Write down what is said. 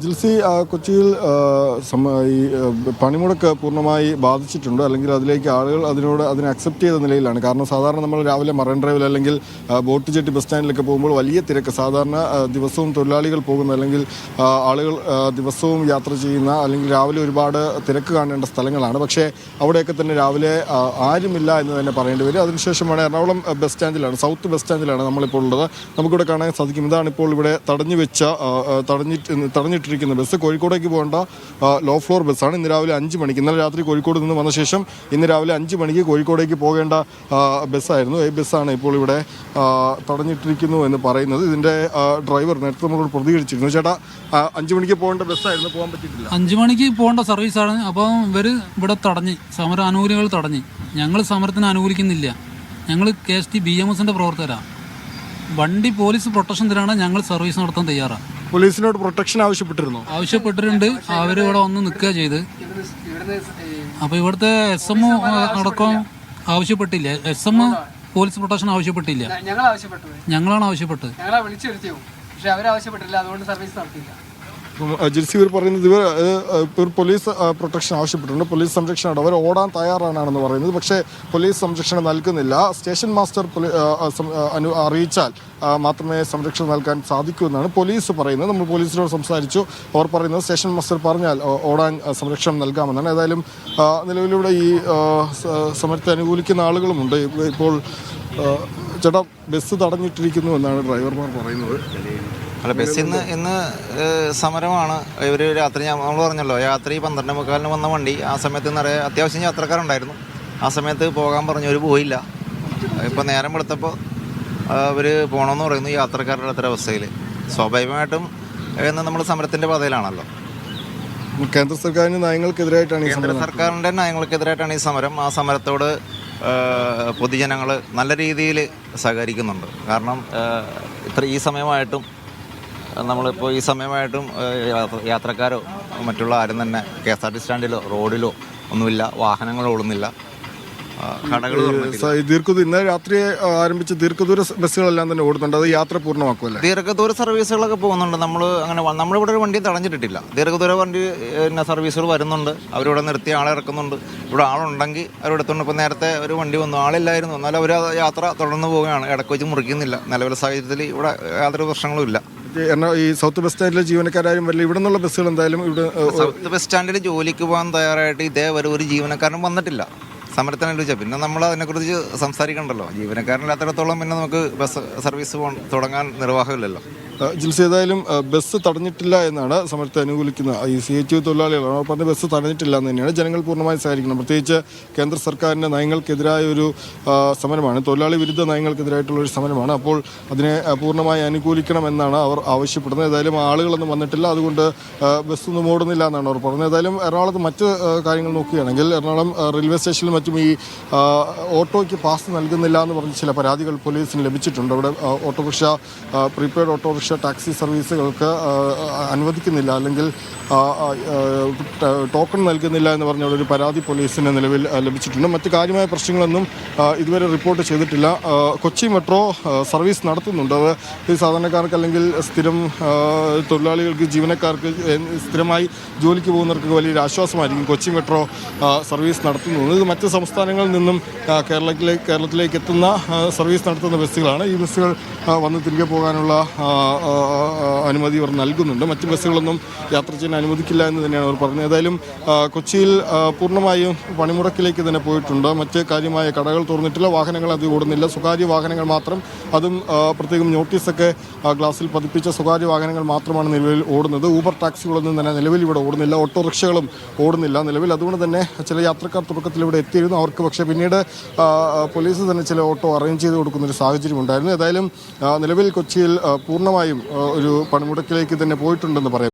ജിൽസി കൊച്ചിയിൽ ഈ പണിമുടക്ക് പൂർണമായി ബാധിച്ചിട്ടുണ്ട്? അല്ലെങ്കിൽ അതിലേക്ക് ആളുകൾ അതിനോട് അതിനെ അക്സെപ്റ്റ് ചെയ്ത നിലയിലാണ്? കാരണം സാധാരണ നമ്മൾ രാവിലെ മറൈൻ ഡ്രൈവിൽ അല്ലെങ്കിൽ ബോട്ട് ജെട്ടി ബസ് സ്റ്റാൻഡിലൊക്കെ പോകുമ്പോൾ വലിയ തിരക്ക്. സാധാരണ ദിവസവും തൊഴിലാളികൾ പോകുന്ന അല്ലെങ്കിൽ ആളുകൾ ദിവസവും യാത്ര ചെയ്യുന്ന അല്ലെങ്കിൽ രാവിലെ ഒരുപാട് തിരക്ക് കാണേണ്ട സ്ഥലങ്ങളാണ്. പക്ഷേ അവിടെയൊക്കെ തന്നെ രാവിലെ ആരുമില്ല എന്ന് തന്നെ പറയേണ്ടി വരും. അതിനുശേഷമാണ് എറണാകുളം ബസ് സ്റ്റാൻഡിലാണ് സൗത്ത് ബസ് സ്റ്റാൻഡിലാണ് നമ്മളിപ്പോൾ ഉള്ളത്. നമുക്കിവിടെ കാണാൻ സാധിക്കും. ഇതാണ് ഇപ്പോൾ ഇവിടെ തടഞ്ഞു വെച്ച തടഞ്ഞിട്ട് തടഞ്ഞിട്ടിരിക്കുന്ന ബസ് കോഴിക്കോടേക്ക് പോകേണ്ട ലോ ഫ്ലോർ ബസ്സാണ്. ഇന്ന് രാവിലെ അഞ്ച് മണിക്ക് ഇന്നലെ രാത്രി കോഴിക്കോട് നിന്ന് വന്ന ശേഷം ഇന്ന് രാവിലെ അഞ്ച് മണിക്ക് കോഴിക്കോടേക്ക് പോകേണ്ട ബസ്സായിരുന്നു. ഈ ബസ്സാണ് ഇപ്പോൾ ഇവിടെ തടഞ്ഞിട്ടിരിക്കുന്നു എന്ന് പറയുന്നത്. ഇതിന്റെ ഡ്രൈവർ നേരത്തെ നമ്മളോട് പ്രതികരിച്ചിരുന്നു. ചേട്ടാ അഞ്ച് മണിക്ക് പോകേണ്ട ബസ്സായിരുന്നു. പോകാൻ പറ്റിയിട്ടില്ല. അഞ്ച് മണിക്ക് പോകേണ്ട സർവീസാണ് അപ്പോൾ ഇവർ ഇവിടെ തടഞ്ഞ് സമര അനുകൂലികൾ തടഞ്ഞ്. ഞങ്ങൾ സമരത്തിന് അനുകൂലിക്കുന്നില്ല. ഞങ്ങൾ K S T B M എസിന്റെ പ്രവർത്തകരാണ് വണ്ടി പോലീസ് പ്രൊട്ടക്ഷൻ തരാണ് ഞങ്ങൾ സർവീസ് നടത്താൻ തയ്യാറാണ് പോലീസിനോട് പ്രൊട്ടക്ഷൻ ആവശ്യപ്പെട്ടിരുന്നു? ആവശ്യപ്പെട്ടിട്ടുണ്ട്. അവർ ഇവിടെ വന്ന് നിൽക്കുക ചെയ്ത്. അപ്പോൾ ഇവിടുത്തെ എസ് എം അടക്കം ആവശ്യപ്പെട്ടില്ല. എസ് എം പോലീസ് പ്രൊട്ടക്ഷൻ ആവശ്യപ്പെട്ടില്ല. ഞങ്ങളാണ് ആവശ്യപ്പെട്ടത്. ഞങ്ങളെ വിളിച്ചു വരുത്തിയോ പക്ഷെ അവരാവശ്യപ്പെട്ടില്ല അതുകൊണ്ട് സർവീസ് നടത്തിയില്ല. ജിൽസി ഇവർ പറയുന്നത് ഇവർ ഇവർ പോലീസ് പ്രൊട്ടക്ഷൻ ആവശ്യപ്പെട്ടിട്ടുണ്ട്. പോലീസ് സംരക്ഷണം അവർ ഓടാൻ തയ്യാറാണെന്ന് പറയുന്നത്. പക്ഷേ പോലീസ് സംരക്ഷണം നൽകുന്നില്ല. സ്റ്റേഷൻ മാസ്റ്റർ അറിയിച്ചാൽ മാത്രമേ സംരക്ഷണം നൽകാൻ സാധിക്കൂ എന്നാണ് പോലീസ് പറയുന്നത്. നമ്മൾ പോലീസിനോട് സംസാരിച്ചു. അവർ പറയുന്നത് സ്റ്റേഷൻ മാസ്റ്റർ പറഞ്ഞാൽ ഓടാൻ സംരക്ഷണം നൽകാമെന്നാണ്. ഏതായാലും നിലവിലൂടെ ഈ സമരത്തെ അനുകൂലിക്കുന്ന ആളുകളുമുണ്ട്. ഇപ്പോൾ ചേട്ടാ ബസ് തടഞ്ഞിട്ടിരിക്കുന്നു എന്നാണ് ഡ്രൈവർമാർ പറയുന്നത്. അല്ല ബസ് ഇന്ന് ഇന്ന് സമരമാണ്. ഇവർ രാത്രി നമ്മൾ പറഞ്ഞല്ലോ രാത്രി പന്ത്രണ്ട് മുക്കാലിന് വന്ന വണ്ടി ആ സമയത്ത് നിറയെ അത്യാവശ്യം യാത്രക്കാരുണ്ടായിരുന്നു. ആ സമയത്ത് പോകാൻ പറഞ്ഞു അവർ പോയില്ല. ഇപ്പം നേരം വെളുത്തപ്പോൾ അവർ പോകണമെന്ന് പറയുന്നു യാത്രക്കാരുടെ അത്ര അവസ്ഥയിൽ സ്വാഭാവികമായിട്ടും ഇന്ന് നമ്മൾ സമരത്തിന്റെ പാതയിലാണല്ലോ. കേന്ദ്ര സർക്കാരിന്റെ നയങ്ങൾക്കെതിരായിട്ടാണ് ഈ കേന്ദ്ര സർക്കാരിന്റെ നയങ്ങൾക്കെതിരായിട്ടാണ് ഈ സമരം. ആ സമരത്തോട് പൊതുജനങ്ങൾ നല്ല രീതിയിൽ സഹകരിക്കുന്നുണ്ട്. കാരണം ഇത്ര ഈ സമയമായിട്ടും നമ്മളിപ്പോൾ ഈ സമയമായിട്ടും യാത്രക്കാരോ മറ്റുള്ള ആരും തന്നെ കെ എസ് ആർ ടി സ്റ്റാൻഡിലോ റോഡിലോ ഒന്നുമില്ല. വാഹനങ്ങൾ ഓടുന്നില്ല. കടകൾ ദീർഘദൂര ഇന്നലെ രാത്രി ആരംഭിച്ച് ദീർഘദൂര ബസ്സുകളെല്ലാം തന്നെ ഓടുന്നുണ്ട്. അത് യാത്ര പൂർണമാക്കുമല്ലേ ദീർഘദൂര സർവീസുകളൊക്കെ പോകുന്നുണ്ട്. നമ്മൾ അങ്ങനെ നമ്മളിവിടെ ഒരു വണ്ടി തടഞ്ഞിട്ടിട്ടില്ല. ദീർഘദൂര വണ്ടി പിന്നെ സർവീസുകൾ വരുന്നുണ്ട്. അവരിവിടെ നിർത്തി ആളെ ഇറക്കുന്നുണ്ട്. ഇവിടെ ആളുണ്ടെങ്കിൽ അവരെടുത്തുകൊണ്ട് ഇപ്പോൾ നേരത്തെ ഒരു വണ്ടി വന്നു. ആളില്ലായിരുന്നു. എന്നാലും അവർ യാത്ര തുടർന്ന് പോവുകയാണ്. ഇടയ്ക്ക് വെച്ച് മുറിക്കുന്നില്ല. നിലവിലെ സാഹചര്യത്തിൽ ഇവിടെ യാതൊരു പ്രശ്നങ്ങളും ഇല്ല. ഈ സൗത്ത് ബസ് സ്റ്റാൻഡിലെ ജീവനക്കാരും വരില്ല. ഇവിടെ നിന്നുള്ള ബസ്സുകൾ എന്തായാലും ഇവിടെ സൗത്ത് ബസ് സ്റ്റാൻഡിൽ ജോലിക്ക് പോകാൻ തയ്യാറായിട്ട് ഇതേവരെ ഒരു ജീവനക്കാരനും വന്നിട്ടില്ല. സമരത്തിന് അനുവദിച്ചാൽ പിന്നെ നമ്മൾ അതിനെക്കുറിച്ച് സംസാരിക്കണ്ടല്ലോ. ജീവനക്കാരനില്ലാത്തിടത്തോളം പിന്നെ നമുക്ക് ബസ് സർവീസ് തുടങ്ങാൻ നിർവാഹമില്ലല്ലോ. ജിൽസി ഏതായാലും ബസ് തടഞ്ഞിട്ടില്ല എന്നാണ് സമരത്തെ അനുകൂലിക്കുന്ന ഈ സി എച്ച് യു തൊഴിലാളികളാണ്. പറഞ്ഞ ബസ് തടഞ്ഞിട്ടില്ല എന്ന് തന്നെയാണ് ജനങ്ങൾ പൂർണമായി സഹകരിക്കണം പ്രത്യേകിച്ച് കേന്ദ്ര സർക്കാരിന്റെ നയങ്ങൾക്കെതിരായ ഒരു സമരമാണ്. തൊഴിലാളി വിരുദ്ധ നയങ്ങൾക്കെതിരായിട്ടുള്ള ഒരു സമരമാണ്. അപ്പോൾ അതിനെ പൂർണമായി അനുകൂലിക്കണം എന്നാണ് അവർ ആവശ്യപ്പെടുന്നത്. ഏതായാലും ആളുകളൊന്നും വന്നിട്ടില്ല. അതുകൊണ്ട് ബസ് ബസ്സൊന്നും ഓടുന്നില്ല എന്നാണ് അവർ പറഞ്ഞത്. ഏതായാലും എറണാകുളത്ത് മറ്റ് കാര്യങ്ങൾ നോക്കുകയാണെങ്കിൽ എറണാകുളം റെയിൽവേ സ്റ്റേഷനിലും മറ്റും ഈ ഓട്ടോയ്ക്ക് പാസ് നൽകുന്നില്ല എന്ന് പറഞ്ഞ് ചില പരാതികൾ പോലീസിന് ലഭിച്ചിട്ടുണ്ട്. അവിടെ ഓട്ടോറിക്ഷ പ്രീപെയ്ഡ് ഓട്ടോറിക്ഷ ടാക്സി സർവീസുകൾക്ക് അനുവദിക്കുന്നില്ല അല്ലെങ്കിൽ ടോക്കൺ നൽകുന്നില്ല എന്ന് പറഞ്ഞ ഒരു പരാതി പോലീസിന് നിലവിൽ ലഭിച്ചിട്ടുണ്ട്. മറ്റ് കാര്യമായ പ്രശ്നങ്ങളൊന്നും ഇതുവരെ റിപ്പോർട്ട് ചെയ്തിട്ടില്ല. കൊച്ചി മെട്രോ സർവീസ് നടത്തുന്നുണ്ട്. അത് ഈ സാധാരണക്കാർക്ക് അല്ലെങ്കിൽ സ്ഥിരം തൊഴിലാളികൾക്ക് ജീവനക്കാർക്ക് സ്ഥിരമായി ജോലിക്ക് പോകുന്നവർക്ക് വലിയൊരു ആശ്വാസമായിരിക്കും കൊച്ചി മെട്രോ സർവീസ് നടത്തുന്നത്. ഇത് മറ്റ് സംസ്ഥാനങ്ങളിൽ നിന്നും കേരളത്തിലേക്ക് കേരളത്തിലേക്ക് എത്തുന്ന സർവീസ് നടത്തുന്ന ബസ്സുകളാണ്. ഈ ബസ്സുകൾ വന്ന് തിരികെ പോകാനുള്ള അനുമതി ഇവർ നൽകുന്നുണ്ട്. മറ്റ് ബസ്സുകളൊന്നും യാത്ര ചെയ്യാൻ അനുവദിക്കില്ല എന്ന് തന്നെയാണ് അവർ പറഞ്ഞത്. ഏതായാലും കൊച്ചിയിൽ പൂർണമായും പണിമുടക്കിലേക്ക് തന്നെ പോയിട്ടുണ്ട്. മറ്റ് കാര്യമായ കടകൾ തുറന്നിട്ടില്ല വാഹനങ്ങൾ അത് ഓടുന്നില്ല. സ്വകാര്യ വാഹനങ്ങൾ മാത്രം അതും പ്രത്യേകം നോട്ടീസൊക്കെ ഗ്ലാസിൽ പതിപ്പിച്ച സ്വകാര്യ വാഹനങ്ങൾ മാത്രമാണ് നിലവിൽ ഓടുന്നത്. ഊബർ ടാക്സികളൊന്നും തന്നെ നിലവിൽ ഇവിടെ ഓടുന്നില്ല ഓട്ടോറിക്ഷകളും ഓടുന്നില്ല. നിലവിൽ അതുകൊണ്ട് തന്നെ ചില യാത്രക്കാർ തുടക്കത്തിൽ ഇവിടെ എത്തിയിരുന്നു. അവർക്ക് പക്ഷേ പിന്നീട് പോലീസ് തന്നെ ചില ഓട്ടോ അറേഞ്ച് ചെയ്ത് കൊടുക്കുന്ന ഒരു സാഹചര്യം ഉണ്ടായിരുന്നു ഏതായാലും നിലവിൽ കൊച്ചിയിൽ ആ, പൂർണമായും ഒരു പണിമുടക്കിലേക്ക് തന്നെ പോയിട്ടുണ്ടെന്ന് പറയാം.